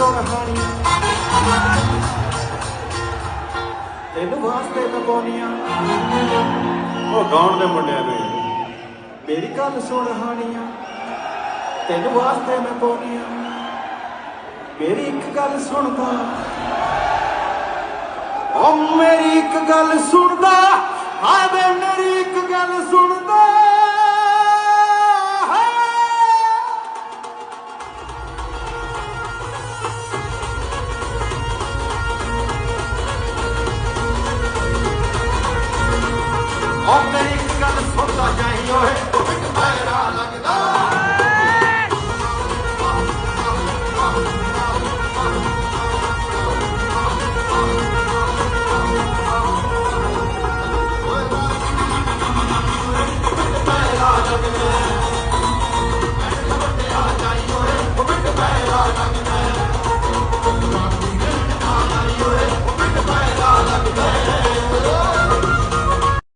ਸੁਣ ਹਾਣੀਆਂ ਤੈਨੂੰ ਵਾਸਤੇ ਮੈਂ ਉਹ ਗਾਉਣ ਦੇ ਮੁੰਡਿਆਂ ਨੂੰ ਮੇਰੀ ਗੱਲ ਸੁਣ ਹਾਣੀਆਂ ਤੈਨੂੰ ਵਾਸਤੇ ਮੈਂ ਪਾਉਣੀਆਂ ਮੇਰੀ ਇੱਕ ਗੱਲ ਸੁਣਦਾ। ਓ ਮੇਰੀ ਇੱਕ ਗੱਲ ਸੁਣ ਓ ਮੇਰੀ